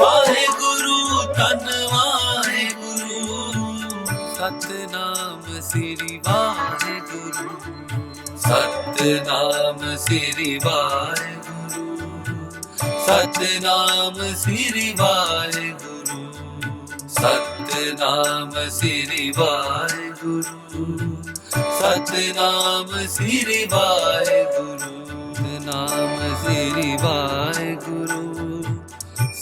ਵਾਹਿਗੁਰੂ, ਧੰਨ ਵਾਹਿਗੁਰੂ। ਸਤਨਾਮ ਸ੍ਰੀ ਵਾਹਿਗੁਰੂ। ਸਤਨਾਮ ਸ੍ਰੀ ਵਾਹਿਗੁਰੂ। ਸਤਨਾਮ ਸ੍ਰੀ ਵਾਹਿਗੁਰੂ। ਸਤਨਾਮ ਸ੍ਰੀ ਵਾਹਿਗੁਰੂ। ਸਤਨਾਮ ਸ੍ਰੀ ਵਾਹਿਗੁਰੂ। ਨਾਮ ਸ੍ਰੀ ਵਾਹਿਗੁਰੂ।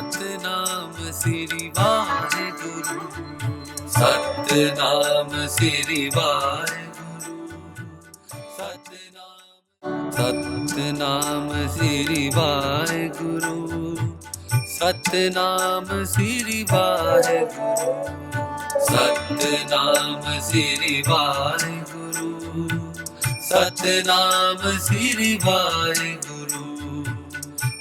ਸਤਨਾਮ ਸ੍ਰੀ ਵਾਹਿਗੁਰੂ। ਸਤਨਾਮ ਸ੍ਰੀ ਵਾਹਿਗੁਰੂ। ਸਤਨਾਮ ਸਤਨਾਮ ਸ੍ਰੀ ਵਾਹਿਗੁਰੂ। ਸਤਨਾਮ ਸ੍ਰੀ ਵਾਹਿਗੁਰੂ। ਸਤਨਾਮ ਸ੍ਰੀ ਵਾਹਿਗੁਰੂ। ਸਤਨਾਮ ਸ੍ਰੀ ਵਾਹਿਗੁਰੂ।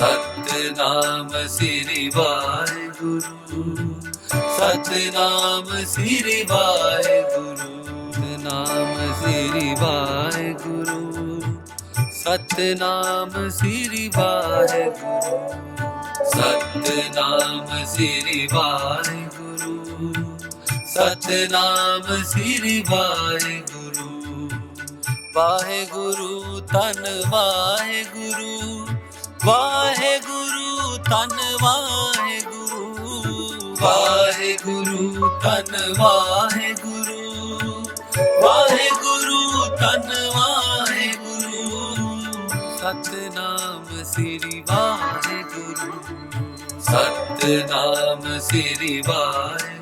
ਸਤਨਾਮ ਸ੍ਰੀ ਵਾਹਿਗੁਰੂ, ਸਤਨਾਮ ਸ੍ਰੀ ਵਾਹਿਗੁਰੂ, ਨਾਮ ਸ੍ਰੀ ਵਾਹਿਗੁਰੂ, ਸਤਨਾਮ ਸ੍ਰੀ ਵਾਹਿਗੁਰੂ, ਸਤਨਾਮ ਸ੍ਰੀ ਵਾਹਿਗੁਰੂ, ਸਤਨਾਮ ਸ੍ਰੀ ਵਾਹਿਗੁਰੂ। ਵਾਹਿਗੁਰੂ ਤਨ ਵਾਹਿਗੁਰੂ ਵਾਹਿਗੁਰੂ ਤਨ ਵਾਹਿਗੁਰੂ। ਵਾਹਿਗੁਰੂ ਤਨ ਵਾਹਿਗੁਰੂ। ਵਾਹਿਗੁਰੂ ਤਨ ਵਾਹਿਗੁਰੂ। ਸਤਨਾਮ ਸ੍ਰੀ ਵਾਹਿਗੁਰੂ। ਸਤਨਾਮ ਸ੍ਰੀ ਵਾਹਿਗੁਰੂ।